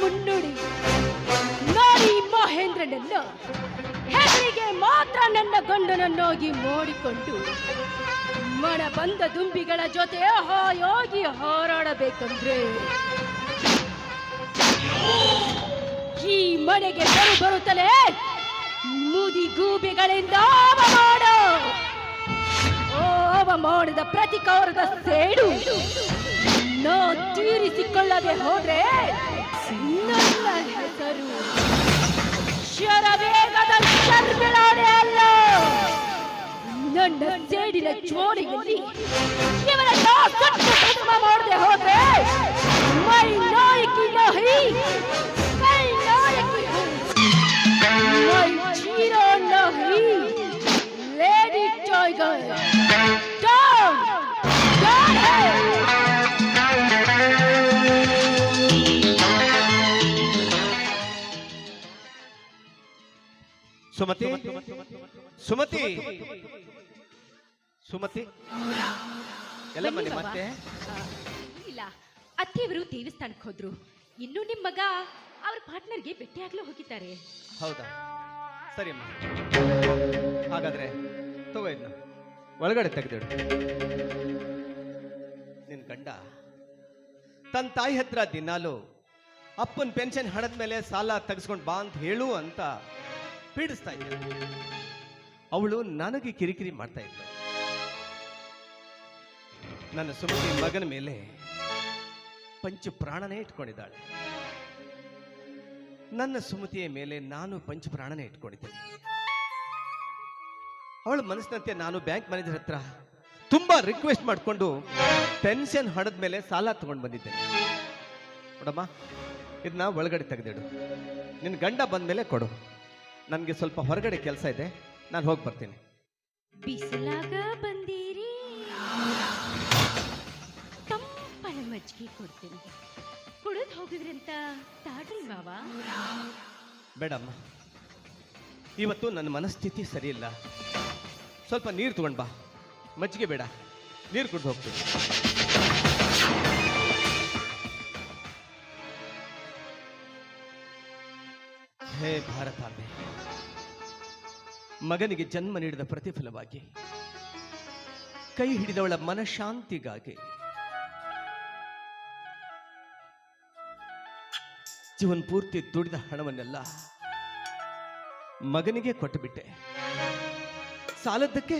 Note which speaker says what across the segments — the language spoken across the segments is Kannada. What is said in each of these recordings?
Speaker 1: ಮುನ್ನುಡಿ. ನೋಡಿ ಮಹೇಂದ್ರನನ್ನು. ಹೆಸರಿಗೆ ಮಾತ್ರ ನನ್ನ ಗಂಡನನ್ನಾಗಿ ನೋಡಿಕೊಂಡು ಮನ ಬಂದ ದುಂಬಿಗಳ ಜೊತೆ ಹಾಯೋಗಿ ಹಾರಾಡಬೇಕಂದ್ರೆ. ಈ ಮನೆಗೆ ಬರು ಬರುತ್ತಲೇ ಮುದಿ ಗೂಬೆಗಳಿಂದ ಅವಮಾನ ಅವಮಾನದ ಪ್ರತಿಕಾರದ ಸೇಡು. ನಾ ತೀರಿಸಿಕೊಳ್ಳದೆ ಹೋದ್ರೆ ನನ್ನ ಹೆಸರು ಶರವೇಗದ ಶರ್ಮಿಳಾಡೆ ಅಲ್ಲ ನನ್ನ ಸೇಡಿನ ಚೋಳಿಯಲ್ಲಿ ಇವರನ್ನ ಕಟ್ಟುಕುಟುಂಬ ಮಾಡದೆ ಹೋದ್ರೆ ಮೈ ನಾಯಕಿ ನಹಿ ಕೈ ನಾಯಕಿ ಹೂಂ. ಮೈ ಜೀರೋ ನಹಿ ಲೇಡಿ ಟೈಗರ್
Speaker 2: ಸುಮತಿ ಸುಮತಿ ಸುಮತಿ. ಎಲ್ಲ
Speaker 1: ಬನ್ನಿ
Speaker 2: ಮತ್ತೆ.
Speaker 1: ಇಲ್ಲ. ಅತ್ತೆಯವರು ದೇವಸ್ಥಾನಕ್ಕೆ ಹೋದ್ರು. ಇನ್ನು ನಿಮ್ ಮಗ ಅವ್ರ ಪಾರ್ಟ್ನರ್ಗೆ ಭೇಟಿಯಾಗ್ಲೂ ಹೋಗಿದ್ದಾರೆ.
Speaker 2: ಹೌದಾ? ಸರಿ ಅಮ್ಮ. ಹಾಗಾದ್ರೆ ತಗೋ ಇದನ್ನ ಒಳಗಡೆ ತೆಗೆದಿಡು. ನಿನ್ ಗಂಡ ತನ್ನ ತಾಯಿ ಹತ್ರ ದಿನಾಲು ಅಪ್ಪನ ಪೆನ್ಷನ್ ಹಣದ ಮೇಲೆ ಸಾಲ ತೆಗೆಸ್ಕೊಂಡು ಬಾ ಅಂತ ಹೇಳು ಅಂತ ಪೀಡಿಸ್ತಾ ಇದ್ದ ಅವಳು ನನಗೆ ಕಿರಿಕಿರಿ ಮಾಡ್ತಾ ಇದ್ಲು. ನನ್ನ ಸುಮತಿ ಮಗನ ಮೇಲೆ ಪಂಚ ಪ್ರಾಣನೇ ಇಟ್ಕೊಂಡಿದ್ದಾಳೆ. ನನ್ನ ಸುಮತಿಯ ಮೇಲೆ ನಾನು ಪಂಚ ಪ್ರಾಣನೇ ಇಟ್ಕೊಂಡಿದ್ದೆ ಅವಳ ಮನಸ್ಸಿನಂತೆ ನಾನು ಬ್ಯಾಂಕ್ ಮ್ಯಾನೇಜರ್ ಹತ್ರ ತುಂಬಾ ರಿಕ್ವೆಸ್ಟ್ ಮಾಡಿಕೊಂಡು ಪೆನ್ಷನ್ ಹಣದ ಮೇಲೆ ಸಾಲ ತಗೊಂಡು ಬಂದಿದ್ದೇನೆ. ನೋಡಮ್ಮ ಇದನ್ನ ಒಳಗಡೆ ತೆಗೆದಿಡು. ನಿನ್ನ ಗಂಡ ಬಂದ ಮೇಲೆ ಕೊಡು. ನನಗೆ ಸ್ವಲ್ಪ ಹೊರಗಡೆ ಕೆಲಸ ಇದೆ. ನಾನು ಹೋಗಿ ಬರ್ತೀನಿ.
Speaker 1: ಬಿಸಿಲಾಗ ಬಂದೀರಿ. ತಂಪನ ಮಜ್ಜಿಗೆ ಕೊಡ್ತೀನಿ. ಕುಡಿದು ಹೋಗಿದ್ರಂತ ತಾಡ್ರಿ ಮಾವ.
Speaker 2: ಬೇಡಮ್ಮ. ಇವತ್ತು ನನ್ನ ಮನಸ್ಥಿತಿ ಸರಿಯಿಲ್ಲ. ಸ್ವಲ್ಪ ನೀರು ತಗೊಂಡ್ ಬಾ. ಮಜ್ಜಿಗೆ ಬೇಡ. ನೀರು ಕುಡ್ದು ಹೋಗ್ತೀನಿ. ಹೇ ಭಾರತಾಂಬೆ. ಮಗನಿಗೆ ಜನ್ಮ ನೀಡಿದ ಪ್ರತಿಫಲವಾಗಿ, ಕೈ ಹಿಡಿದವಳ ಮನಶಾಂತಿಗಾಗಿ. ಜೀವನ್ ಪೂರ್ತಿ ದುಡಿದ ಹಣವನ್ನೆಲ್ಲ ಮಗನಿಗೆ ಕೊಟ್ಟುಬಿಟ್ಟೆ. ಸಾಲದ್ದಕ್ಕೆ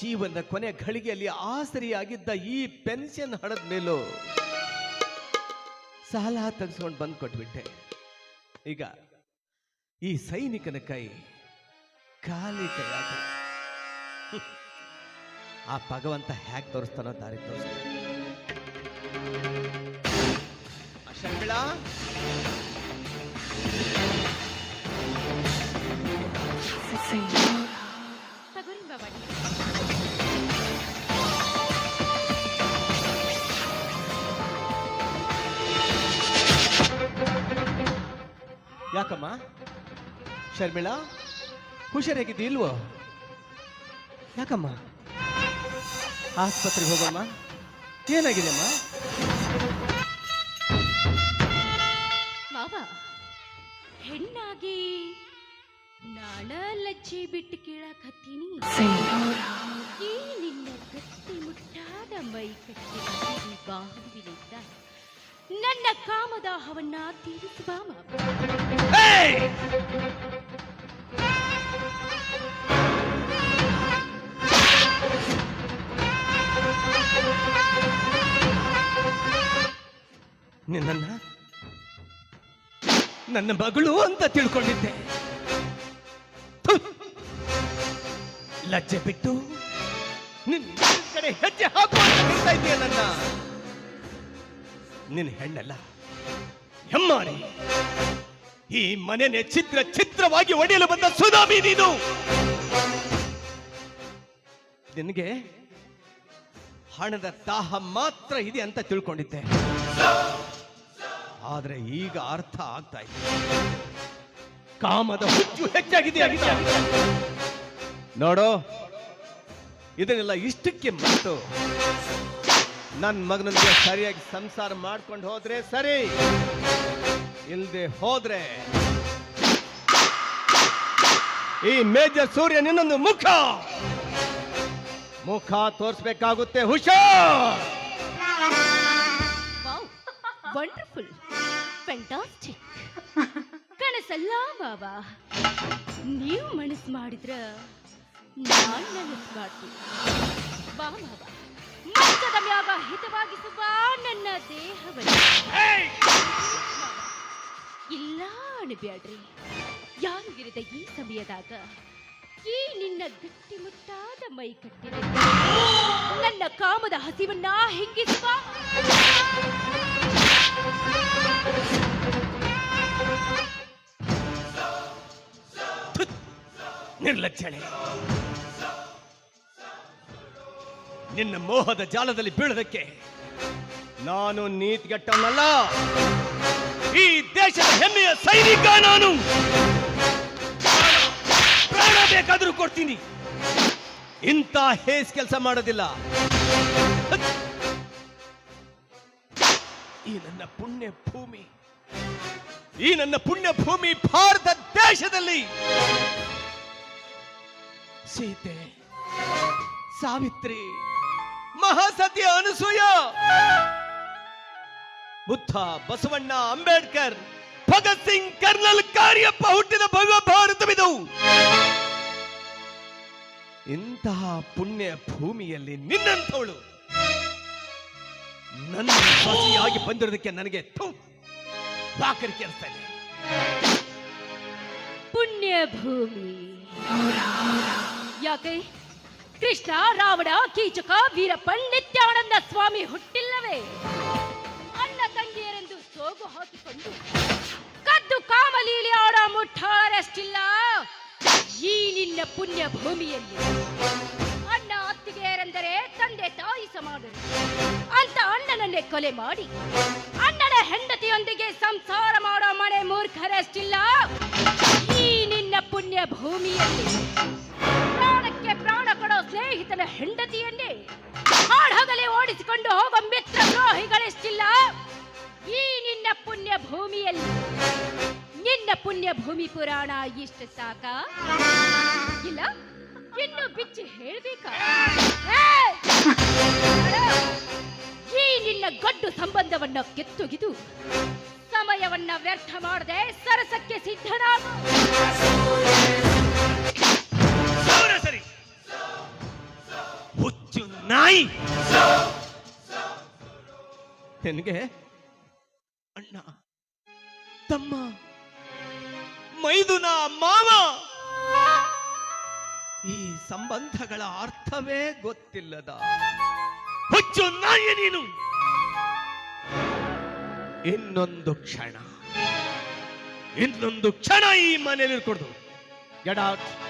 Speaker 2: ಜೀವನದ ಕೊನೆ ಘಳಿಗೆಯಲ್ಲಿ ಆಸರಿಯಾಗಿದ್ದ ಈ ಪೆನ್ಷನ್ ಹಣದ ಮೇಲೂ ಸಾಲ ತೆಗೆಸ್ಕೊಂಡು ಬಂದು ಕೊಟ್ಬಿಟ್ಟೆ. ಈಗ ಈ ಸೈನಿಕನ ಕೈ ಖಾಲಿ ಕೈ ಆಗೋಯ್ತು. ಹ್ಮ್. ಆ ಭಗವಂತ ಹ್ಯಾಕ್ ತೋರಿಸ್ತಾನೋ ದಾರಿ ತೋರಿಸ್ತಾನೆ ಶರ್ಮಿಳಾ
Speaker 1: ತಗೋರಿ ಮಾವ
Speaker 2: ಯಾಕಮ್ಮ ಶರ್ಮಿಳಾ ಹುಷಾರಾಗಿದ್ದಿ ಇಲ್ವೋ ಯಾಕಮ್ಮ? ಆಸ್ಪತ್ರೆಗೆ ಹೋಗಮ್ಮ? ಏನಾಗಿದೆಯಮ್ಮ?
Speaker 1: ಮಾವ ಹೆಣ್ಣಾಗಿ ನಾಳ ಲಚ್ಚಿ ಬಿಟ್ಟು ಕೇಳಕ್ ಹತ್ತೀನಿ ಈ ನಿನ್ನ ಗಟ್ಟಿ ಮುಟ್ಟಾದ ಮೈ ಕಟ್ಟಿ ಬಾಹುವಿನಿಂದ ನನ್ನ ಕಾಮದಾಹವನ್ನ ತೀರಿಸುವ ಮಾವ.
Speaker 2: ನಿನ್ನನ್ನ ನನ್ನ ಮಗಳು ಅಂತ ತಿಳ್ಕೊಂಡಿದ್ದೆ! ಲಜ್ಜೆ ಬಿಟ್ಟು ನಿನ್ನ ಕಡೆ ಹೆಜ್ಜೆ ಹಾಕು ಅಂತ ಹೇಳ್ತಾ ಇದೀಯ ನನ್ನ. ನಿನ್ನ ಹೆಣ್ಣಲ್ಲ, ಹೆಮ್ಮಾರಿ. ಈ ಮನೆನೆ ಚಿತ್ರ ಚಿತ್ರವಾಗಿ ಒಡೆಯಲು ಬಂದ ಸುನಾಮಿ ನೀನು. ನಿನಗೆ ಹಣದ ದಾಹ ಮಾತ್ರ ಇದೆ ಅಂತ ತಿಳ್ಕೊಂಡಿದ್ದೆ. ಆದ್ರೆ ಈಗ ಅರ್ಥ ಆಗ್ತಾ ಇದೆ. ಕಾಮದ ಹುಚ್ಚು ಹೆಚ್ಚಾಗಿದೆ. ನೋಡು, ಇದನ್ನೆಲ್ಲ ಇಷ್ಟಕ್ಕೆ ಮತ್ತು ನನ್ನ ಮಗನಿಗೆ ಸರಿಯಾಗಿ ಸಂಸಾರ ಮಾಡ್ಕೊಂಡು ಹೋದ್ರೆ ಸರಿ ಇಲ್ಲದೆ ಹೋದ್ರೆ ಈ ಮೇಜರ್ ಸೂರ್ಯ ನಿನ್ನೊಂದು ಮುಖ. ಮುಖ ತೋರಿಸ್ಬೇಕಾಗುತ್ತೆ ಹುಷಾರ್.
Speaker 1: ವಂಡರ್ಫುಲ್ ಫ್ಯಾಂಟಾಸ್ಟಿಕ್ ಕನಸಲ್ಲ ಬಾಬಾ. ನೀವು ಮನಸ್ಸು ಮಾಡಿದ್ರ ನಾನು ಮನಸ್ಸು ಮಾಡ್ತೀನಿ. ಬಾ ಬಾಬಾ. ಮಂಚದ ಮ್ಯಾಗ ಹಿತವಾಗಿಸುವ ನನ್ನ ದೇಹವನ್ನು. ಇಲ್ಲ ಅಣಬ್ಯಾಡ್ರಿ ಯಾರು ಇರದ ಈ ಸಮಯದಾಗ ಈ ನಿನ್ನ ಗಟ್ಟಿಮುಟ್ಟಾದ ಮೈ ಕಟ್ಟಿದ. ನನ್ನ ಕಾಮದ ಹಸಿವನ್ನ ಹಿಂಗಿಸುವ
Speaker 2: ನಿರ್ಲಕ್ಷಣೆ ನಿನ್ನ ಮೋಹದ ಜಾಲದಲ್ಲಿ ಬೀಳೋದಕ್ಕೆ ನಾನು ನೀತಿಗೆಟ್ಟವನಲ್ಲ. ಈ ದೇಶದ ಹೆಮ್ಮೆಯ ಸೈನಿಕ ನಾನು. ಪ್ರಾಣ ಬೇಕಾದರೂ ಕೊಡ್ತೀನಿ. ಇಂಥ ಹೇಸ್ ಕೆಲಸ ಮಾಡೋದಿಲ್ಲ. ಈ ನನ್ನ ಪುಣ್ಯ ಭೂಮಿ. ಈ ನನ್ನ ಪುಣ್ಯ ಭೂಮಿ ಭಾರತ ದೇಶದಲ್ಲಿ. ಸೀತೆ ಸಾವಿತ್ರಿ ಮಹಾಸತ್ಯ ಅನಸೂಯ ಬುದ್ಧ ಬಸವಣ್ಣ ಅಂಬೇಡ್ಕರ್ ಭಗತ್ ಸಿಂಗ್ ಕರ್ನಲ್ ಕಾರ್ಯಪ್ಪ ಹುಟ್ಟಿದ ಭವ್ಯ ಭಾರತವಿದು. ಇಂತಹ ಪುಣ್ಯ ಭೂಮಿಯಲ್ಲಿ ನಿನ್ನಂಥವಳು ನನ್ನ ಸ್ವಾಸಿಯಾಗಿ ಬಂದಿರೋದಕ್ಕೆ ನನಗೆ ವಾಕರಿಕೆ ಇದೆ
Speaker 1: ಪುಣ್ಯ ಭೂಮಿ. ಯಾಕೆ? ಕೃಷ್ಣ, ರಾವಣ, ಕೀಚಕ ವೀರಪ್ಪ ನಿತ್ಯಾನಂದ ಸ್ವಾಮಿ ಹುಟ್ಟಿಲ್ಲವೇ? ಅಣ್ಣ ತಂಗಿಯರೆಂದು ಸೋಗು ಹಾಕಿಕೊಂಡು ಕದ್ದು ಕಾಮಲೀಲಿ ಆಡ ಮುಟ್ಟಾಳರಷ್ಟಿಲ್ಲ ಈ ನಿನ್ನ ಪುಣ್ಯ ಭೂಮಿಯಲ್ಲಿ ಅಣ್ಣ ಅತ್ತಿಗೆಯರೆಂದರೆ ತಂದೆ ತಾಯಿ ಸಮಾನರು ಅಂತ ಅಣ್ಣನನ್ನೇ ಕೊಲೆ ಮಾಡಿ ಅಣ್ಣನ ಹೆಂಡತಿಯೊಂದಿಗೆ ಸಂಸಾರ ಮಾಡೋ ಮನೆ ಮೂರ್ಖರಷ್ಟಿಲ್ಲ. ಈ ನಿನ್ನ ಪುಣ್ಯ ಭೂಮಿಯಲ್ಲಿ ಕೊಡೋ ಸ್ನೇಹಿತನ ಹೆಂಡತಿಯನ್ನೇ ಹಾಡಹಗಲೇ ಓಡಿಸಿಕೊಂಡು ಹೋಗೋ ಮಿತ್ರ ದ್ರೋಹಿಗಳೆಷ್ಟಿಲ್ಲ. ಈ ನಿನ್ನ ಪುಣ್ಯ ಭೂಮಿಯಲ್ಲಿ, ನಿನ್ನ ಪುಣ್ಯ ಭೂಮಿ ಪುರಾಣ ಇಷ್ಟ ಸಾಕ? ಇಲ್ಲ, ಇನ್ನು ಬಿಚ್ಚಿ ಹೇಳ್ಬೇಕಾ! ಈ ನಿನ್ನ ಗಡ್ಡು ಸಂಬಂಧವನ್ನ ಕೆತ್ತುಗಿದು, ಸಮಯವನ್ನ ವ್ಯರ್ಥ ಮಾಡದೆ ಸರಸಕ್ಕೆ ಸಿದ್ಧನಾಗು.
Speaker 2: ನಾಯಿ. ನನಗೆ ಅಣ್ಣ ತಮ್ಮ ಮೈದುನ ಮಾವ. ಈ ಸಂಬಂಧಗಳ ಅರ್ಥವೇ ಗೊತ್ತಿಲ್ಲದ. ಹುಚ್ಚು ನಾಯಿ ನೀನು. ಇನ್ನೊಂದು ಕ್ಷಣ. ಇನ್ನೊಂದು ಕ್ಷಣ ಈ ಮನೇಲಿ ಇರ್ಕೊಡ್ದು. Get out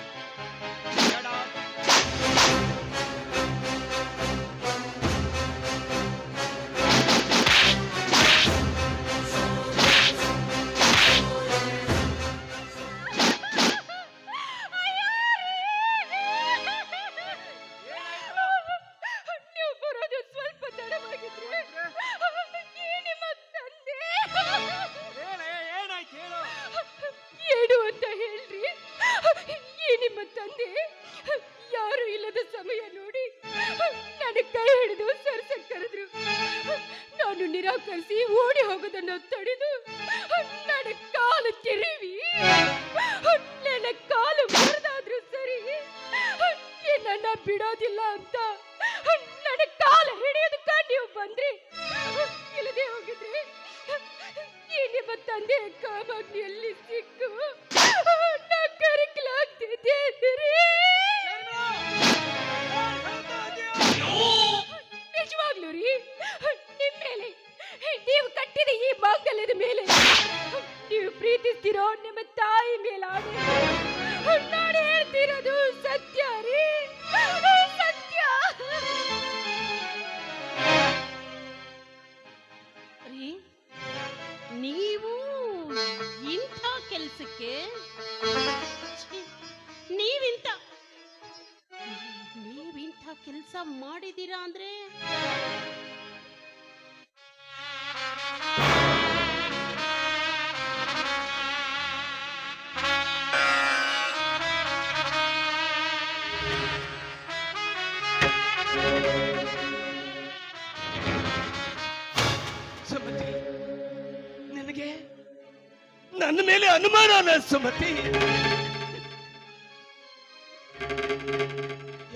Speaker 2: Sumathi.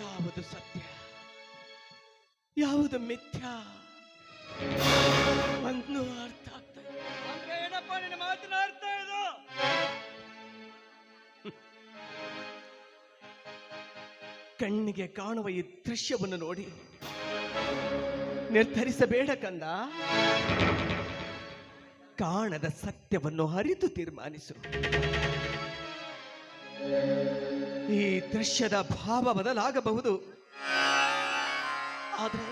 Speaker 2: ಯಾವುದು ಸತ್ಯ? ಯಾವುದು ಮಿಥ್ಯ? ಒಂದು ಅರ್ಥ ಆಗ್ತಾ.
Speaker 3: ಏನಪ್ಪ ನಿನ್ನ ಮಾತನಾಡ್ತಾ ಇದ್ದು
Speaker 2: ಕಣ್ಣಿಗೆ ಕಾಣುವ ಈ ದೃಶ್ಯವನ್ನು ನೋಡಿ ನಿರ್ಧರಿಸಬೇಡ ಕಂದ. ಕಾಣದ ಸತ್ಯವನ್ನು ಅರಿತು ತೀರ್ಮಾನಿಸು. ಈ ದೃಶ್ಯದ ಭಾವ ಬದಲಾಗಬಹುದು. ಆದರೆ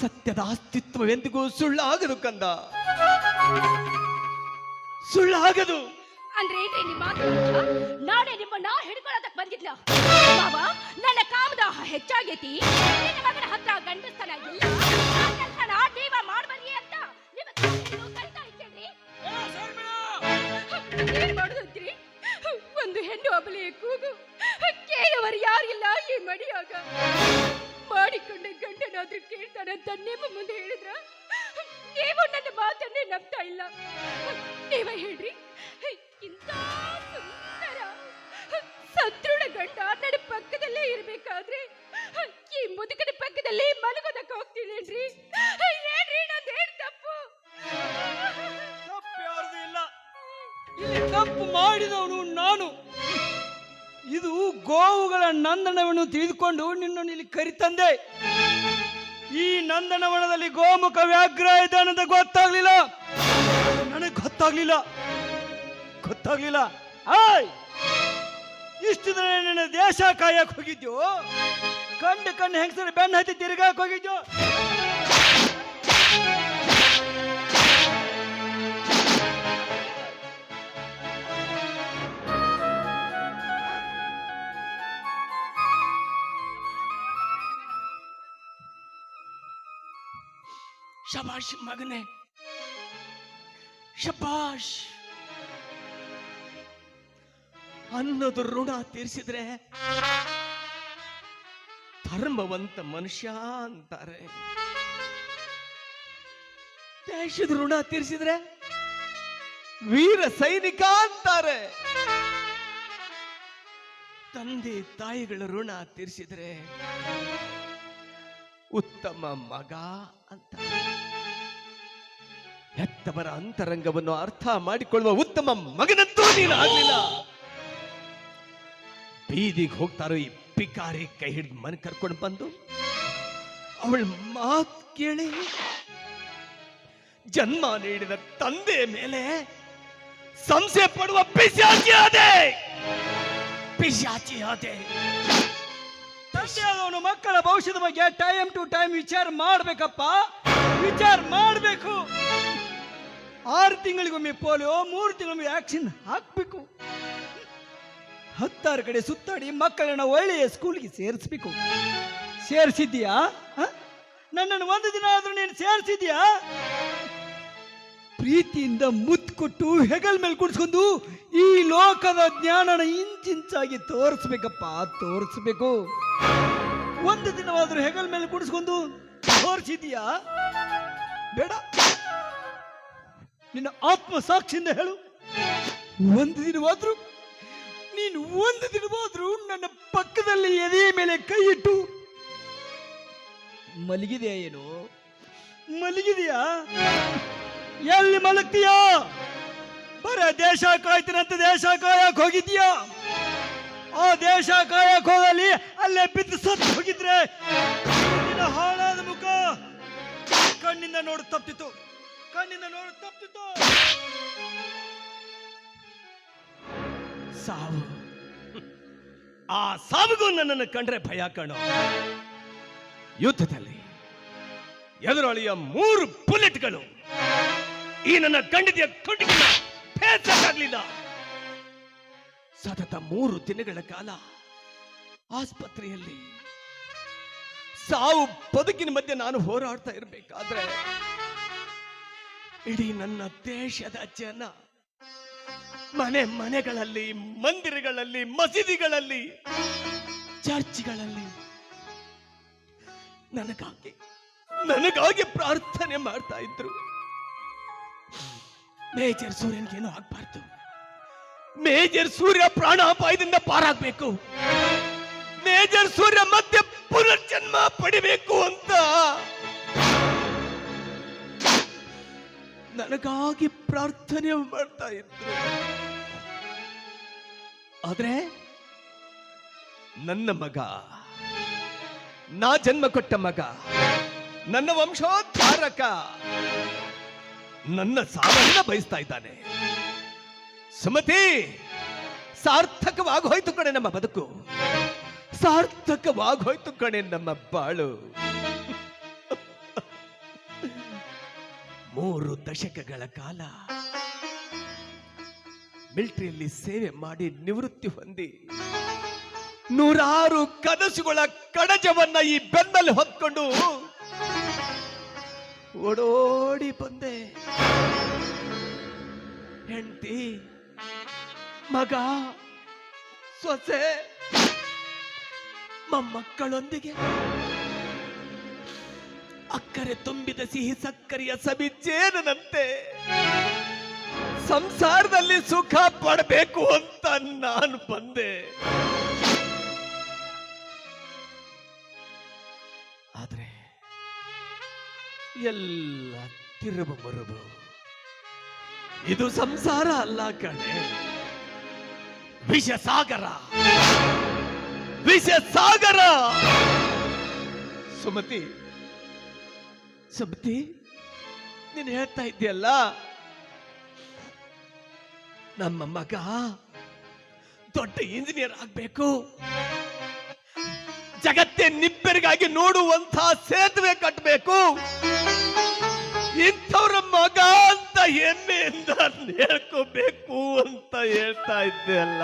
Speaker 2: ಸತ್ಯದ ಅಸ್ತಿತ್ವವೆಂದಿಗೂ ಸುಳ್ಳಾಗದು ಕಂದ. ಸುಳ್ಳಾಗದು.
Speaker 1: ಅಂದ್ರೆ ನಾಳೆ ನಿಮ್ಮ ನಿಮ್ಮನ್ನ ಹಿಡ್ಕೊಳ್ಳೋದಕ್ ಬಂದಿದ್ಲ ಬಾಬಾ ನನ್ನ ಕಾಮದಾಹ ಹೆಚ್ಚಾಗೈತಿ. ಮಗನ ಹತ್ರ ಗಂಡಸ್ತನ ಇಲ್ಲ. ಕೆಲ್ಸನ ಏನ್ ಮಾಡುದಂತ್ರಿ ಒಂದು ಹೆಣ್ಣು ಒಬ್ಬಲೆಯ ಕೂಗು. ಕೇಳುವರು ಯಾರಿಲ್ಲ ಈ ಮಡಿಯಾಗ. ಮಾಡಿಕೊಂಡ ಗಂಡನಾದ್ರೂ ಕೇಳ್ತಾನಂತ ನಿಮ್ಮ ಮುಂದೆ ಹೇಳಿದ್ರ? ನೀವು ನನ್ನ ಮಾತನ್ನೇ ನಂಬ್ತಾ ಇಲ್ಲ. ನೀವ ಹೇಳ್ರಿ. ಇಂಥ ಸುಂದರ, ಸದೃಢ ಗಂಡ ನನ್ನ ಪಕ್ಕದಲ್ಲೇ ಇರ್ಬೇಕಾದ್ರೆ ಈ ಮುದುಕನ ಪಕ್ಕದಲ್ಲಿ ಮಲಗೋದಕ್ಕೆ ಹೋಗ್ತೀನೇನ್ರಿ ತಪ್ಪು
Speaker 3: ಮಾಡಿದವನು ನಾನು. ಇದು ಗೋವುಗಳ ನಂದನವನ್ನು ತಿಳಿದುಕೊಂಡು ನಿನ್ನನ್ನು ಇಲ್ಲಿ ಕರಿತಂದೆ. ಈ ನಂದನವನದಲ್ಲಿ ಗೋಮುಖ ವ್ಯಾಘ್ರ ಇದ್ದಾನಂತ ಗೊತ್ತಾಗ್ಲಿಲ್ಲ. ನನಗೆ ಗೊತ್ತಾಗ್ಲಿಲ್ಲ. ಗೊತ್ತಾಗ್ಲಿಲ್ಲ. ಆಯ್ ಇಷ್ಟು ದಿನ ನಿನ್ನ ದೇಶ ಕಾಯಕ್ ಹೋಗಿದ್ಯೋ? ಕಂಡು ಕಣ್ಣು ಹೆಂಗಸರು ಬೆನ್ನ ಹತ್ತಿ ತಿರುಗಾಕ್ ಹೋಗಿದ್ಯೋ?
Speaker 2: ಶಬಾಷ್ ಮಗನೇ, ಶಬಾಷ್. ಅನ್ನೋದು ಋಣ ತೀರಿಸಿದ್ರೆ ಧರ್ಮವಂತ ಮನುಷ್ಯ ಅಂತಾರೆ. ದೇಶದ ಋಣ ತೀರಿಸಿದ್ರೆ ವೀರ ಸೈನಿಕ ಅಂತಾರೆ. ತಂದೆ ತಾಯಿಗಳ ಋಣ ತೀರಿಸಿದ್ರೆ ಉತ್ತಮ ಮಗ ಅಂತ ಹೆತ್ತವರ ಅಂತರಂಗವನ್ನು ಅರ್ಥ ಮಾಡಿಕೊಳ್ಳುವ ಉತ್ತಮ ಮಗನಂತೂ ನೀನು ಆಗಲಿಲ್ಲ ಬೀದಿಗೆ ಹೋಗ್ತಾರೋ ಈ ಪಿಕಾರಿ ಕೈ ಹಿಡಿದು ಮನೆ ಕರ್ಕೊಂಡು ಬಂದು, ಅವಳ ಮಾತ್ ಕೇಳಿ, ಜನ್ಮ ನೀಡಿದ ತಂದೆ ಮೇಲೆ ಸಂಶಯ ಪಡುವ ಪಿಶಾಚಿ ಆದೆ! ಪಿಶಾಚಿ ಆದೆ!
Speaker 3: ತಂದೆಯಾದವನು ಮಕ್ಕಳ ಭವಿಷ್ಯದ ಬಗ್ಗೆ ಟೈಮ್ ಟು ಟೈಮ್ ವಿಚಾರ ಮಾಡ್ಬೇಕಪ್ಪ. ವಿಚಾರ ಮಾಡಬೇಕು. ಆರು ತಿಂಗಳಿಗೊಮ್ಮೆ ಪೋಲಿಯೋ, ಮೂರು ತಿಂಗಳಿಗೊಮ್ಮೆ ವ್ಯಾಕ್ಸಿನ್ ಹಾಕಬೇಕು. ಹತ್ತಾರು ಕಡೆ ಸುತ್ತಾಡಿ ಮಕ್ಕಳನ್ನ ಒಳ್ಳೆಯ ಸ್ಕೂಲ್ಗೆ ಸೇರಿಸ್ಬೇಕು. ಸೇರಿಸಿದ್ದೀಯಾ? ನನ್ನನ್ನು ಒಂದು ದಿನ ಆದ್ರೂ ನೀನು ಸೇರಿಸಿದ್ಯಾ ಪ್ರೀತಿಯಿಂದ ಮುತ್ತು ಹೆಗಲ್ ಮೇಲೆ ಕುಡಿಸ್ಕೊಂಡು ಈ ಲೋಕದ ಜ್ಞಾನನ ಇಂಚಿಂಚಾಗಿ ತೋರಿಸ್ಬೇಕಪ್ಪ, ತೋರಿಸ್ಬೇಕು. ಒಂದು ದಿನವಾದ್ರೂ ಹೆಗಲ್ ಮೇಲೆ ಕುಡಿಸ್ಕೊಂಡು ತೋರಿಸಿದ್ಯಾ ಬೇಡ. ನಿನ್ನ ಆತ್ಮ ಸಾಕ್ಷಿಯಿಂದ ಹೇಳು. ಒಂದು ದಿನವಾದ್ರೂ, ನೀನು ಒಂದು ದಿನವಾದ್ರೂ ನನ್ನ ಪಕ್ಕದಲ್ಲಿ ಎದೆಯ ಮೇಲೆ ಕೈ ಇಟ್ಟು ಮಲಗಿದೆಯಾ ಏನು? ಮಲಗಿದೆಯಾ? ಎಲ್ಲಿ ಮಲಗ್ತೀಯಾ? ಬರ ದೇಶ ಕಾಯ್ತೀನಂತ ದೇಶ ಕಾಯಕ್ ಹೋಗಿದ್ಯಾ ಆ ದೇಶ ಕಾಯಕ್ ಹೋಗಲಿ ಅಲ್ಲೇ ಬಿದ್ದು ಸತ್ತು ಹೋಗಿದ್ರೆ ಹಾಳಾದ ಮುಖ ಕಣ್ಣಿಂದ ನೋಡು ತಪ್ಪಿತು. ಕಣ್ಣಿಂದ ನೋಡು ತಪ್ಪಿತು.
Speaker 2: ಸಾವು. ಆ ಸಾವಿಗೂ ನನ್ನನ್ನು ಕಂಡ್ರೆ ಭಯ ಕಾಣೋ. ಯುದ್ಧದಲ್ಲಿ ಎದುರಾಳಿಯ ಮೂರು ಬುಲೆಟ್ಗಳು ಈ ನನ್ನ ಕಂಡಿದೆಯ ಭೇದಕ್ಕಾಗ್ಲಿಲ್ಲ ಸತತ ಮೂರು ದಿನಗಳ ಕಾಲ ಆಸ್ಪತ್ರೆಯಲ್ಲಿ ಸಾವು ಬದುಕಿನ ಮಧ್ಯೆ ನಾನು ಹೋರಾಡ್ತಾ ಇರಬೇಕಾದ್ರೆ ಇಡೀ ನನ್ನ ದೇಶದ ಜನ. ಮನೆ ಮನೆಗಳಲ್ಲಿ, ಮಂದಿರಗಳಲ್ಲಿ, ಮಸೀದಿಗಳಲ್ಲಿ, ಚರ್ಚ್ಗಳಲ್ಲಿ. ನನಗಾಗಿ ನನಗಾಗಿ ಪ್ರಾರ್ಥನೆ ಮಾಡ್ತಾ ಇದ್ರು. ಮೇಜರ್ ಸೂರ್ಯನ್ಗೇನು ಆಗ್ಬಾರ್ದು. ಮೇಜರ್ ಸೂರ್ಯ ಪ್ರಾಣಾಪಾಯದಿಂದ ಪಾರಾಗ್ಬೇಕು. ಮೇಜರ್ ಸೂರ್ಯ ಮತ್ತೆ ಪುನರ್ಜನ್ಮ ಪಡಿಬೇಕು ಅಂತ. ನನಗಾಗಿ ಪ್ರಾರ್ಥನೆ ಮಾಡ್ತಾ ಇದ್ರು. ಆದ್ರೆ ನನ್ನ ಮಗ, ನಾ ಜನ್ಮ ಕೊಟ್ಟ ಮಗ, ನನ್ನ ವಂಶೋದ್ಧಾರಕ, ನನ್ನ ಸಾವನ್ನ ಬಯಸ್ತಾ ಇದ್ದಾನೆ. ಸುಮತಿ ಸಾರ್ಥಕವಾಗಿ ಹೋಯ್ತು ಕಣೆ ನಮ್ಮ ಬದುಕು. ಸಾರ್ಥಕವಾಗಿ ಹೋಯ್ತು ಕಣೆ ನಮ್ಮ ಬಾಳು. ಮೂರು ದಶಕಗಳ ಕಾಲ ಮಿಲಿಟರಿಯಲ್ಲಿ ಸೇವೆ ಮಾಡಿ ನಿವೃತ್ತಿ ಹೊಂದಿ ನೂರಾರು ಕನಸುಗಳ ಕಡಜವನ್ನ ಈ ಬೆನ್ನಲ್ಲಿ ಹೊತ್ಕೊಂಡು ಓಡೋಡಿ ಬಂದೆ. ಹೆಂಡತಿ, ಮಗ, ಸೊಸೆ, ಮೊಮ್ಮಕ್ಕಳೊಂದಿಗೆ. ಅಕ್ಕರೆ ತುಂಬಿದ ಸಿಹಿ ಸಕ್ಕರೆಯ ಸಬಿಜೇನಂತೆ ಸಂಸಾರದಲ್ಲಿ ಸುಖ ಪಡಬೇಕು ಅಂತ ನಾನು ಬಂದೆ. ಆದ್ರೆ ಎಲ್ಲ ತಿರುಬು ಮರುಬು ಇದು ಸಂಸಾರ ಅಲ್ಲ ಕಣೆ. ವಿಷ ಸಾಗರ ವಿಷ ಸಾಗರ ಸುಮತಿ ಸುಮತಿ? ನೀನು ಹೇಳ್ತಾ ಇದ್ದೀಯಲ್ಲ? ನಮ್ಮ ಮಗ ದೊಡ್ಡ ಇಂಜಿನಿಯರ್ ಆಗ್ಬೇಕು. ಜಗತ್ತೇ ನಿಬ್ಬೆರಗಾಗಿ ನೋಡುವಂತ ಸೇತುವೆ ಕಟ್ಟಬೇಕು ಇಂಥವ್ರ ಮಗ ಅಂತ ಹೆಮ್ಮೆಯಿಂದ ಹೇಳ್ಕೋಬೇಕು ಅಂತ ಹೇಳ್ತಾ ಇದ್ದೆಲ್ಲ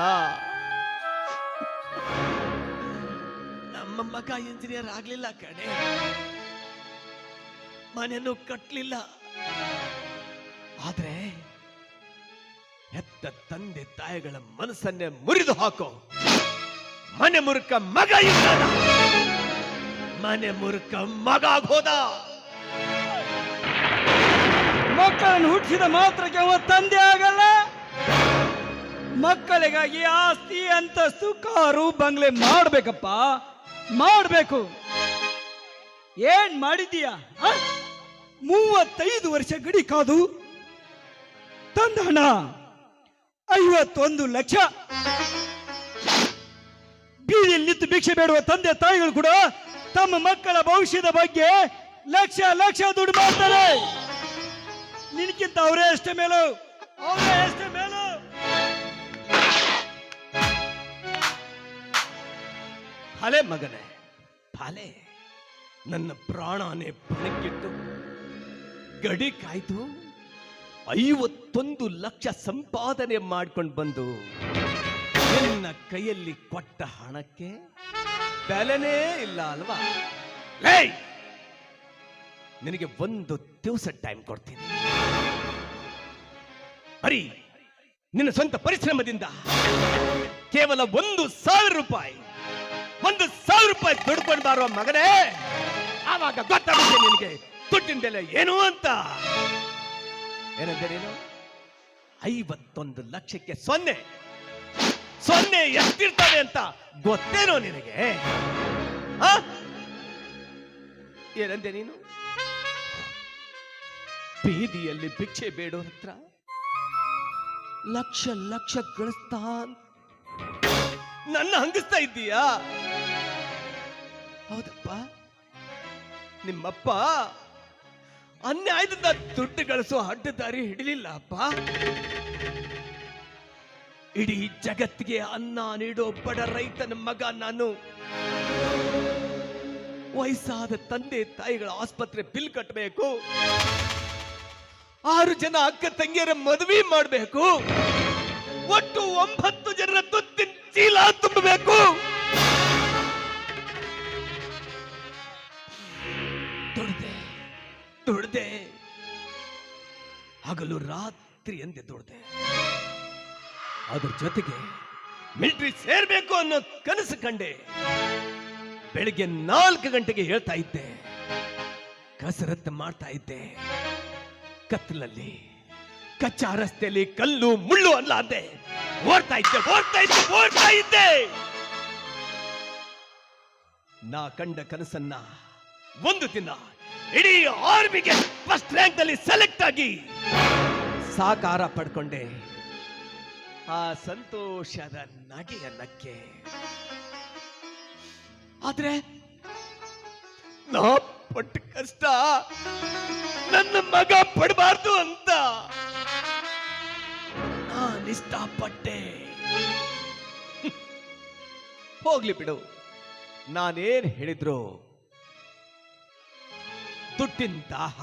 Speaker 2: ನಮ್ಮ ಮಗ ಇಂಜಿನಿಯರ್ ಆಗ್ಲಿಲ್ಲ ಕಣೆ. ಮನೆಯನ್ನು ಕಟ್ಲಿಲ್ಲ. ಆದ್ರೆ ಹೆತ್ತ ತಂದೆ ತಾಯಿಗಳ ಮನಸ್ಸನ್ನೇ ಮುರಿದು ಹಾಕೋ. ಮನೆ ಮುರುಕ ಮಗ ಇದ್ದಾನ ಮನೆ ಮುರುಕ ಮಗ ಹೋದ
Speaker 3: ಮಕ್ಕಳನ್ನು ಹುಟ್ಟಿದ ಮಾತ್ರಕ್ಕೆ ಅವ ತಂದೆ ಆಗಲ್ಲ. ಮಕ್ಕಳಿಗಾಗಿ ಆಸ್ತಿ, ಅಂತಸ್ತು, ಕಾರು, ಬಂಗ್ಲೆ ಮಾಡ್ಬೇಕಪ್ಪ. ಮಾಡ್ಬೇಕು. ಏನ್ ಮಾಡಿದೀಯ ಆ? ಮೂವತ್ತೈದು ವರ್ಷ ಗಡಿ ಕಾದು ತಂದ ಹಣ. ಐವತ್ತೊಂದು ಲಕ್ಷ. ಬೀದಿಯಲ್ಲಿ ನಿಂತು ಭಿಕ್ಷೆ ಬೇಡುವ ತಂದೆ ತಾಯಿಗಳು ಕೂಡ ತಮ್ಮ ಮಕ್ಕಳ ಭವಿಷ್ಯದ ಬಗ್ಗೆ ಲಕ್ಷ ಲಕ್ಷ ದುಡ್ಡು ಮಾಡ್ತಾರೆ. ನಿನಕ್ಕಿಂತ ಅವರೇ ಅಷ್ಟೇ ಮೇಲು. ಅವರೇ ಅಷ್ಟೇ ಮೇಲು.
Speaker 2: ಹಲೆ ಮಗನೇ, ಫಾಲೆ. ನನ್ನ ಪ್ರಾಣನೇ ಪಣಕ್ಕಿಟ್ಟು ಗಡಿ ಕಾಯ್ದು ಐವತ್ತೊಂದು ಲಕ್ಷ ಸಂಪಾದನೆ ಮಾಡ್ಕೊಂಡು ಬಂದು ನಿನ್ನ ಕೈಯಲ್ಲಿ ಕೊಟ್ಟ ಹಣಕ್ಕೆ ಬೆಲೆನೇ ಇಲ್ಲ ಅಲ್ವಾ? ನಿನಗೆ ಒಂದು ದಿವಸ ಟೈಮ್ ಕೊಡ್ತೀನಿ. ಅರಿ ನಿನ್ನ ಸ್ವಂತ ಪರಿಶ್ರಮದಿಂದ ಕೇವಲ ಒಂದು ಸಾವಿರ ರೂಪಾಯಿ ಒಂದು ಸಾವಿರ ರೂಪಾಯಿ ದುಡ್ಕೊಂಡು ಬಾರುವ ಮಗನೇ ಆವಾಗ ಗೊತ್ತಾಗುತ್ತೆ ನಿನಗೆ. ದುಡ್ಡಿನ ಏನು ಅಂತ? ಏನಂದೇನು ಐವತ್ತೊಂದು ಲಕ್ಷಕ್ಕೆ ಸೊನ್ನೆ. ಸೊನ್ನೆ ಎಷ್ಟಿರ್ತವೆ ಅಂತ ಗೊತ್ತೇನೋ ನಿನಗೆ? ಏನಂದೆ ನೀನು ಬೀದಿಯಲ್ಲಿ ಭಿಕ್ಷೆ ಬೇಡೋರ್ ಹತ್ರ ಲಕ್ಷ ಲಕ್ಷ ಗಳಿಸ್ತಾ ನನ್ನ ಹಂಗಿಸ್ತಾ ಇದ್ದೀಯಾ? ಹೌದಪ್ಪ. ನಿಮ್ಮಪ್ಪ ಅನ್ಯಾಯದಿಂದ ದುಡ್ಡು ಗಳಿಸೋ ಅಡ್ಡದಾರಿ ಹಿಡಲಿಲ್ಲ ಅಪ್ಪ. ಇಡೀ ಜಗತ್ತಿಗೆ ಅನ್ನ ನೀಡೋ ಬಡ ರೈತನ ಮಗ ನಾನು. ವಯಸ್ಸಾದ ತಂದೆ ತಾಯಿಗಳ ಆಸ್ಪತ್ರೆ ಬಿಲ್ ಕಟ್ಟಬೇಕು ಆರು ಜನ ಅಕ್ಕ ತಂಗಿಯರ ಮದುವೆ ಮಾಡಬೇಕು. ಒಟ್ಟು ಒಂಬತ್ತು ಜನರ ತುತ್ತಿನ ಚೀಲ ತುಂಬಬೇಕು. ಹಗಲು ರಾತ್ರಿ ಎಂದೆದ್ದೋಡ್ದೆ ದುಡ್ದೆ ಅದ್ರ ಜೊತೆಗೆ ಮಿಲಿಟರಿ ಸೇರ್ಬೇಕು ಅನ್ನೋ ಕನಸು ಕಂಡೆ. ಬೆಳಿಗ್ಗೆ ನಾಲ್ಕು ಗಂಟೆಗೆ ಹೇಳ್ತಾ ಇದ್ದೆ. ಕಸರತ್ತು ಮಾಡ್ತಾ ಇದ್ದೆ. ಕತ್ತಲಲ್ಲಿ ಕಚ್ಚಾ ರಸ್ತೆಯಲ್ಲಿ ಕಲ್ಲು, ಮುಳ್ಳು ಅಲ್ಲಾದೆ ಓಡ್ತಾ ಇದ್ದೆ ಓಡ್ತಾ ಇದ್ದೆ ಓಡ್ತಾ ಇದ್ದೆ. ನಾ ಕಂಡ ಕನಸನ್ನ ಒಂದು ದಿನ ಇಡೀ ಆರ್ಮಿಗೆ ಫಸ್ಟ್ ರ್ಯಾಂಕ್ನಲ್ಲಿ ಸೆಲೆಕ್ಟ್ ಆಗಿ ಸಾಕಾರ ಪಡ್ಕೊಂಡೆ. ಆ ಸಂತೋಷದ ನಗೆಯ ನಕ್ಕೆ ಆದ್ರೆ ನಾ ಪಟ್ಟ ಕಷ್ಟ ನನ್ನ ಮಗ ಪಡಬಾರ್ದು ಅಂತ ನಾನಿಷ್ಟಪಟ್ಟೆ. ಹೋಗ್ಲಿ ಬಿಡು. ನಾನೇನ್ ಹೇಳಿದ್ರು ದಾಹ.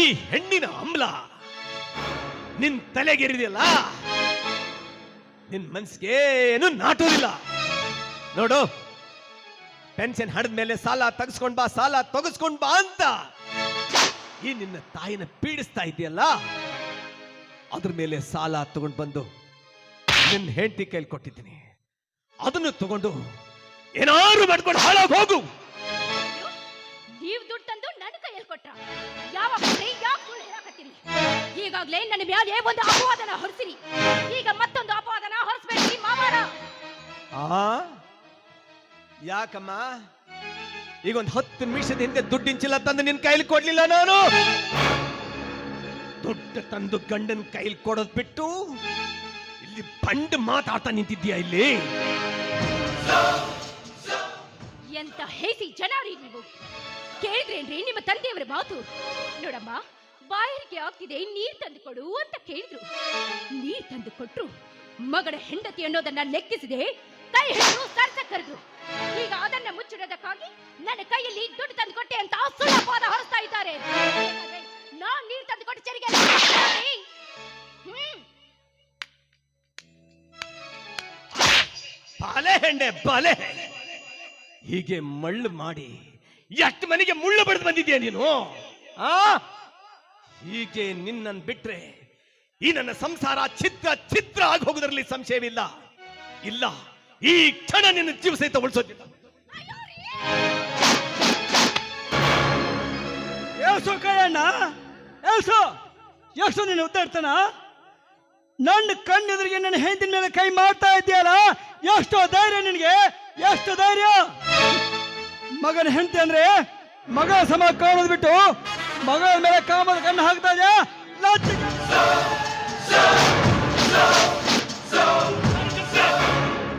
Speaker 2: ಈ ಹೆಣ್ಣಿನ ಅಮ್ಲ ನಿನ್ ತಲೆಗೆರಿದಿಲ್ಲ ನಿನ್ ಮನ್ಸಿಗೆ ಏನು ನಾಟೋದಿಲ್ಲ. ನೋಡು, ಪೆನ್ಷನ್ ಹಡದ ಮೇಲೆ ಸಾಲ ತಗಸ್ಕೊಂಡ್ ಬಾ, ಸಾಲ ತಗಸ್ಕೊಂಡ್ ಬಾ ಅಂತ ಈ ನಿನ್ನ ತಾಯಿನ ಪೀಡಿಸ್ತಾ ಇದೆಯಲ್ಲ ಅದ್ರ ಮೇಲೆ ಸಾಲ ತಗೊಂಡ್ ಬಂದು ನಿನ್ನ ಹೆಂಡತಿ ಕೈಲಿ ಕೊಟ್ಟಿದ್ದೀನಿ. ಅದನ್ನು ತಗೊಂಡು ಏನಾದ್ರು ಮಾಡ್ಕೊಂಡು ಹಾಳಾಗಿ ಹೋಗು.
Speaker 1: ನೀವ್ ದುಡ್ಡು ತಂದು ನನ್ನ ಕೈಯಲ್ಲಿ ಕೊಟ್ರ. ಯಾವಾಗ ಕೊಟ್ರಿ ಯಾಕೆ ಸುಳ್ಳು ಹೇಳಕತ್ತೀರಿ? ಈಗಾಗ್ಲೇ ನನ್ನ ಮ್ಯಾಲೆ ಒಂದು ಅಪವಾದನ ಹೊರಿಸಿರಿ. ಈಗ ಮತ್ತೊಂದು ಅಪವಾದನ ಹೊರಿಸ್ಬೇಡ್ರಿ ಮಾವಾರ
Speaker 2: ಆ? ಯಾಕಮ್ಮ? ಈಗ ಒಂದು ಹತ್ತು ನಿಮಿಷದ ಹಿಂದೆ ದುಡ್ಡು ಇಂಚಿಲ್ಲ ತಂದು ನಿನ್ ಕೈಲಿ ಕೊಡ್ಲಿಲ್ಲ ನಾನು. ದುಡ್ಡು ತಂದು ಗಂಡನ ಕೈಲಿ ಕೊಡೋದ್ ಬಿಟ್ಟು ಇಲ್ಲಿ ಬಂಡ್ ಮಾತಾಡ್ತಾ ನಿಂತಿದ್ದೀಯಾ ಇಲ್ಲಿ?
Speaker 1: ಎಂತ ಹೇಸಿ ಜನ ರೀ ನೀವು? ಕೇಳಿದ್ರೇನ್ರಿ? ನಿಮ್ಮ ತಂದೆಯವರ ಮಾತು? ನೋಡಮ್ಮ ಬಾಯರಿಗೆ ಆಗ್ತಿದೆ, ನೀರ್ ತಂದು ಕೊಡು ಅಂತ ಕೇಳಿದ್ರು. ನೀರ್ ತಂದು ಕೊಟ್ರು ಮಗಳ ಹೆಂಡತಿ ಅನ್ನೋದನ್ನ ಲೆಕ್ಕಿಸಿದೆ, ಕೈ ಹಿಡಿದು ಸರ್ಸ ಕರೆದ್ರು ಈಗ ಅದನ್ನ ಮುಚ್ಚಿಡೋದಕ್ಕಾಗಿ ನನ್ನ ಕೈಯಲ್ಲಿ ದುಡ್ಡು ತಂದು ಕೊಟ್ಟೆ ಅಂತ ಸುಲಭವಾದ ಹೊರಸ್ತಾ ಇದ್ದಾರೆ. ನಾನ್ ನೀರ್ ತಂದು ಕೊಟ್ಟು ಚರಿಗೆ
Speaker 2: ಬಾಲೆ ಹೆಂಡೆ ಬಲೆ ಹೀಗೆ ಮಳ್ಳು ಮಾಡಿ ಎಷ್ಟು ಮನೆಗೆ ಮುಳ್ಳು ಬರೆದು ಬಂದಿದ್ಯಾ ನೀನು? ಆ? ಹೀಗೆ ನಿನ್ನನ್ ಬಿಟ್ರೆ ಈ ನನ್ನ ಸಂಸಾರ ಚಿತ್ರ ಚಿತ್ರ ಆಗಿ ಹೋಗೋದ್ರಲ್ಲಿ ಸಂಶಯವಿಲ್ಲ. ಇಲ್ಲ, ಈ ಕ್ಷಣ ನಿನ್ನ ಜೀವ ಸಹಿತ ಉಳಿಸೋದಿಲ್ಲ.
Speaker 3: ಏಸು ಕೈಯಣ್ಣ ಏಸು ನೀನು ಉದ್ದಾಡ್ತಾನ ನನ್ನ ಕಣ್ಣೆದುರಿಗೆ ನನ್ನ ಹೆಂಡತಿನ ಮೇಲೆ ಕೈ ಮಾಡ್ತಾ ಇದೆಯಲ್ಲ ಎಷ್ಟು ಧೈರ್ಯ ನಿನಗೆ, ಎಷ್ಟು ಧೈರ್ಯ. ಮಗನ ಹೆಂಡತಿ ಅಂದ್ರೆ ಮಗ ಸಮ ಕಾಣೋದು ಬಿಟ್ಟು ಮಗಳ ಮೇಲೆ ಕಾಮದ ಕಣ್ಣು ಹಾಕ್ತಾ ಇದೆಯಾ?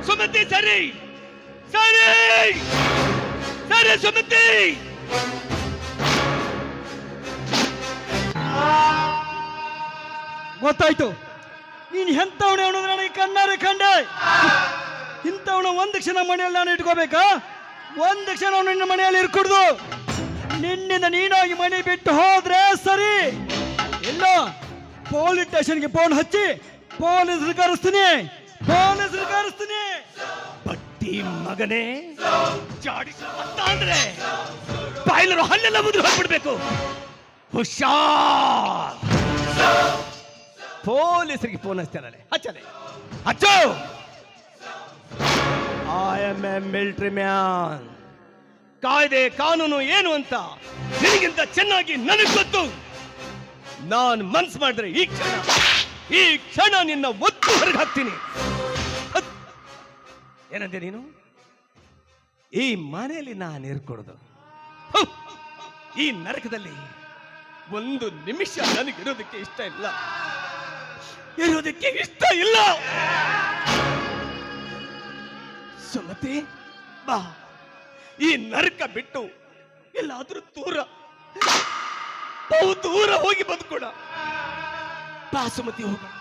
Speaker 2: ಸುಮತಿ, ಸರಿ. ಸರಿ. ಸರಿ, ಸುಮತಿ.
Speaker 3: ಗೊತ್ತಾಯ್ತು. ನೀನು ಎಂಥವನೇ ಅನ್ನೋದು ನನಗೆ ಕಣ್ಣಾರೆ ಕಂಡೆ. ಇಂಥವನ ಒಂದು ಕ್ಷಣ ಮನೆಯಲ್ಲಿ ನಾನು ಇಟ್ಕೋಬೇಕಾ? ಒಂದು ಕ್ಷಣ ನಿನ್ನ ಮನೆಯಲ್ಲಿ ಇರ್ಕೂಡ್ದು. ನಿನ್ನಿಂದ ನೀನಾಗಿ ಮನೆ ಬಿಟ್ಟು ಹೋದ್ರೆ ಸರಿ. ಇಲ್ಲ ಪೊಲೀಸ್ ಸ್ಟೇಷನ್ಗೆ ಫೋನ್ ಹಚ್ಚಿ ಪೊಲೀಸರು ಕರೆಸ್ತೀನಿ. ಪೊಲೀಸರು ಕರೆಸ್ತೀನಿ.
Speaker 2: ಬಟ್ಟಿ ಮಗನೇ ಅಂದ್ರೆ ಬಾಯ್ಲರು ಹಲ್ಲೆಲ್ಲ ಮುದ್ರೆ ಹೋಗ್ಬಿಡ್ಬೇಕು ಹುಷಾರ್. ಪೊಲೀಸರಿಗೆ ಫೋನ್ ಹಚ್ತಾರಲ್ಲ ಹಚ್ಚಲೇ. ಹಚ್ಚು. I am a military man ಕಾಯ್ದೆ, ಕಾನೂನು ಏನು ಅಂತ ನಿನಗಿಂತ ಚೆನ್ನಾಗಿ ನನಗೆ ಗೊತ್ತು. ನಾನು ಮನ್ಸು ಮಾಡಿದ್ರೆ ಈ ಕ್ಷಣ ಈ ಕ್ಷಣ ನಿನ್ನ ಒತ್ತು ಹೊರಗೆ ಹಾಕ್ತೀನಿ. ಏನಂದೆ ನೀನು? ಈ ಮನೆಯಲ್ಲಿ ನಾನು ಇರ್ಕೊಡೋದು! ಈ ನರಕದಲ್ಲಿ ಒಂದು ನಿಮಿಷ ನನಗಿರೋದಕ್ಕೆ ಇಷ್ಟ ಇಲ್ಲ. ಇರೋದಕ್ಕೆ ಇಷ್ಟ ಇಲ್ಲ. ಸುಮತಿ ಬಾ. ಈ ನರಕ ಬಿಟ್ಟು ಎಲ್ಲಾದ್ರೂ ದೂರ. ಬಹು ದೂರ ಹೋಗಿ ಬದುಕೋಣ ಬಾ ಸುಮತಿ ಹೋಗೋಣ.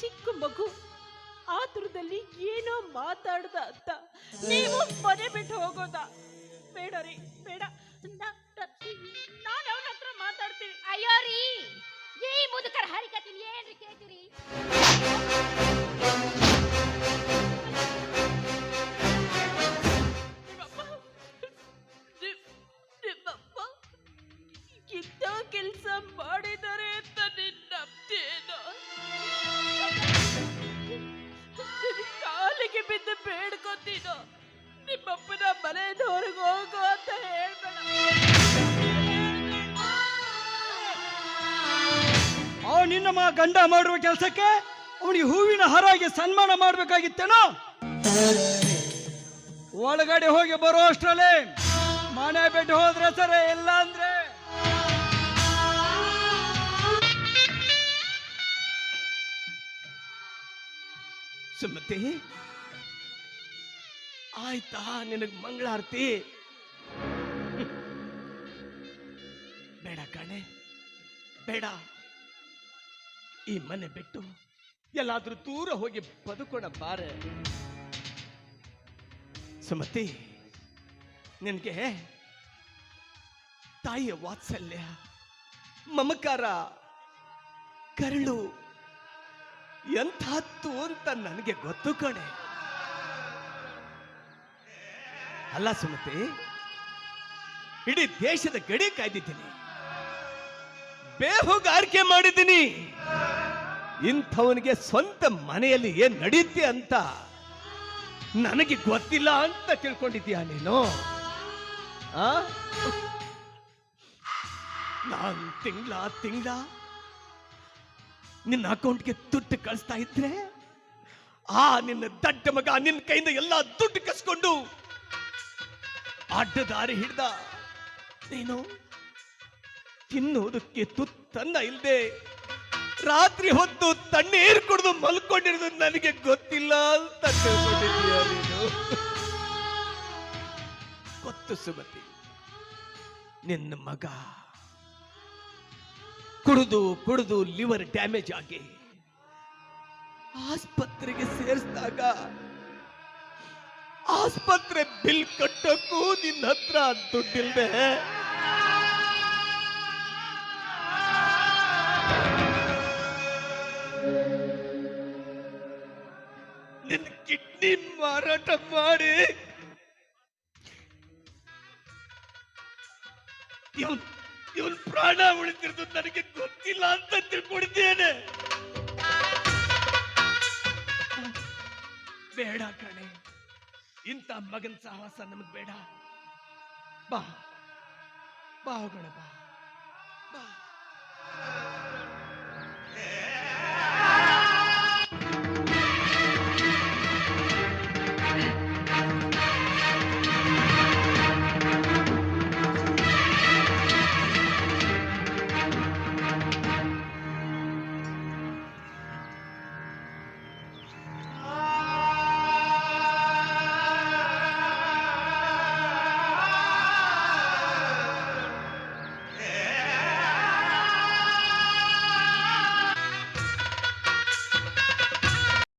Speaker 4: ಚಿಕ್ಕ ಮಗು ಆತುರದಲ್ಲಿ ಏನೋ ಮಾತಾಡ್ದ ಅಂತ. ನೀವು ಮನೆ ಬಿಟ್ಟು ಹೋಗೋದಾ
Speaker 3: ಗಂಡ ಮಾಡುವ ಕೆಲಸಕ್ಕೆ ಅವನಿಗೆ ಹೂವಿನ ಹಾರಾಗಿ ಸನ್ಮಾನ ಮಾಡ್ಬೇಕಾಗಿತ್ತೇನೋ? ಒಳಗಡೆ ಹೋಗಿ ಬರೋ ಅಷ್ಟರಲ್ಲಿ ಮನೆ ಬಿಟ್ಟು ಹೋದ್ರೆ ಸರಿ, ಇಲ್ಲ ಅಂದ್ರೆ?
Speaker 2: ಸುಮತಿ, ಆಯ್ತಾ ನಿನಗ್ ಮಂಗಳಾರತಿ? ಬೇಡ ಕಣೆ, ಬೇಡ. ಈ ಮನೆ ಬಿಟ್ಟು ಎಲ್ಲಾದ್ರೂ ದೂರ ಹೋಗಿ ಬದುಕೋಣ ಬಾರೆ ಸುಮತಿ, ನಿನಗೆ ತಾಯಿಯ ವಾತ್ಸಲ್ಯ, ಮಮಕಾರ, ಕರುಳು ಎಂಥದ್ದು ಅಂತ ನನಗೆ ಗೊತ್ತು ಕಣೆ. ಅಲ್ಲ ಸುಮತಿ, ಇಡೀ ದೇಶದ ಗಡಿ ಕಾಯ್ದಿದ್ದೀನಿ. ಬೇಹುಗಾರಿಕೆ ಮಾಡಿದ್ದೀನಿ. ಇಂಥವನಿಗೆ ಸ್ವಂತ ಮನೆಯಲ್ಲಿ ಏನ್ ನಡೆಯುತ್ತೆ ಅಂತ ನನಗೆ ಗೊತ್ತಿಲ್ಲ ಅಂತ ತಿಳ್ಕೊಂಡಿದ್ಯಾ ನೀನು? ಆ? ನಾನ್ ತಿಂಗಳ ತಿಂಗಳ ನಿನ್ನ ಅಕೌಂಟ್ಗೆ ದುಡ್ಡು ಕಳಿಸ್ತಾ ಇದ್ರೆ ಆ ನಿನ್ನ ದಡ್ಡ ಮಗ ನಿನ್ನ ಕೈಯಿಂದ ಎಲ್ಲ ದುಡ್ಡು ಕಸ್ಕೊಂಡು ಅಡ್ಡ ದಾರಿ ಹಿಡ್ದ, ನೀನು ತಿನ್ನೋದಕ್ಕೆ ತುತ್ತನ್ನ ಇಲ್ದೆ ರಾತ್ರಿ ಹೊತ್ತು ತಣ್ಣೀರು ಕುಡಿದು ಮಲ್ಕೊಂಡಿರೋದು ನನಗೆ ಗೊತ್ತಿಲ್ಲ ಅಂತ ಗೊತ್ತು ಸುಮತಿ, ನಿನ್ನ ಮಗ ಕುಡಿದು ಕುಡಿದು ಲಿವರ್ ಡ್ಯಾಮೇಜ್ ಆಗಿ ಆಸ್ಪತ್ರೆಗೆ ಸೇರಿಸಿದಾಗ ಆಸ್ಪತ್ರೆ ಬಿಲ್ ಕಟ್ಟಕ್ಕೂ ನಿನ್ನ ಹತ್ರ ದುಡ್ಡಿಲ್ದೆ ಕಿಡ್ನಿ ಮಾರಾಟ ಮಾಡಿ. ಇವನ್ ಪ್ರಾಣ ಉಳಿದಿರೋದು ನನಗೆ ಗೊತ್ತಿಲ್ಲ ಅಂತ ತಿಳ್ಕೊಂಡಿದ್ದೇನೆ. ಬೇಡ ಕಣೆ. ಇಂಥ ಮಗನ ಸಾಹಸ ನಮಗ್ ಬೇಡ. ಬಾ ಬಾ ಬಾ.